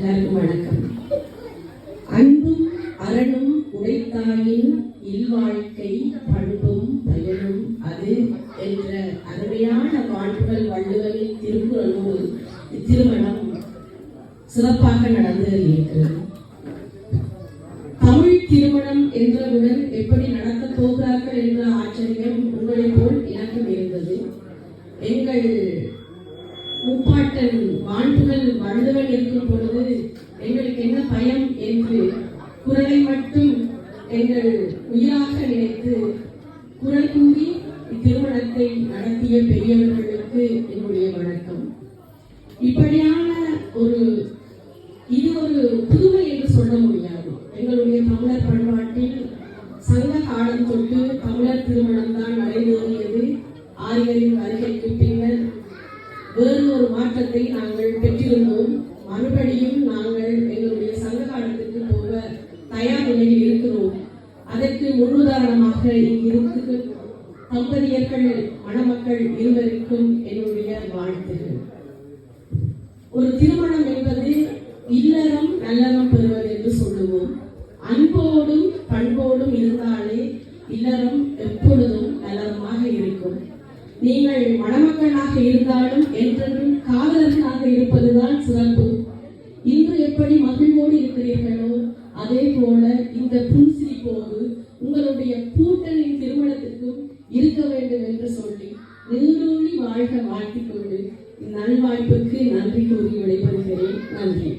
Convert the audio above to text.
எல்லாருக்கும் வணக்கம். அன்பும் அரணும் உடைத்தாயின் இல்வாழ்க்கை பண்பும் பயனும் அது என்ற அருமையான வாழ்வுகள் வள்ளுவரின் திருக்குறளோடு இத்திருமணம் சிறப்பாக நடந்து இருக்கிறது. தமிழ் திருமணம் என்றவுடன் எப்படி நடத்த போகிறார்கள் என்ற ஆச்சரியம் உங்களைப் போல் எனக்கும் இருந்தது. எங்கள் முப்பாட்டன் மாண்புகள் வள்ளுவன் இருக்கும் பொழுது எங்களுக்கு என்ன பயம் என்று குரலை மட்டும் எங்கள் உயிராக நினைத்து குரல் கூறி இத்திருமணத்தை நடத்திய பெரியவர்களுக்கு என்னுடைய வணக்கம். இப்படியான ஒரு இது ஒரு புதுமை என்று சொல்ல முடியாது. எங்களுடைய தமிழர் பண்பாட்டில் சங்க காலம் தொட்டு தமிழர் திருமணம் தான் நடைபெறியது ஆரியரின் மாற்றத்தை நாங்கள் பெற்றிருந்தோம். மறுபடியும் நாங்கள் எங்களுடைய சங்க காலத்துக்கு போக தயார் நிலையில் இருக்கிறோம். அதற்கு முன்னுதாரணமாக இங்கிருக்கு தம்பதியர்கள் மணமக்கள் இருவருக்கும் என்னுடைய வாழ்த்துகள் ஒரு திருமணம் என்பது இல்லறம் நல்லறம் பெறுவது என்று சொல்லுவோம். அன்போடும் பண்போடும் இருந்தாலே இல்லறம் எப்பொழுதும் நல்லறமாக இருக்கும். நீங்கள் மணமக்களாக இருந்தாலும் என்றென்றும் இருப்பதுதான் சிறப்பு. இன்று எப்படி மகிழ்வோடு இருக்கிறீர்களோ அதே போல இந்த புன்சிரிப்போடு உங்களுடைய கூட்டணியின் திருமணத்திற்கும் இருக்க வேண்டும் என்று சொல்லி நீடூழி வாழ்க வாழ்த்திக் கொண்டு நல்வாய்ப்புக்கு நன்றி கூறி விடைபெறுகிறேன். நன்றி.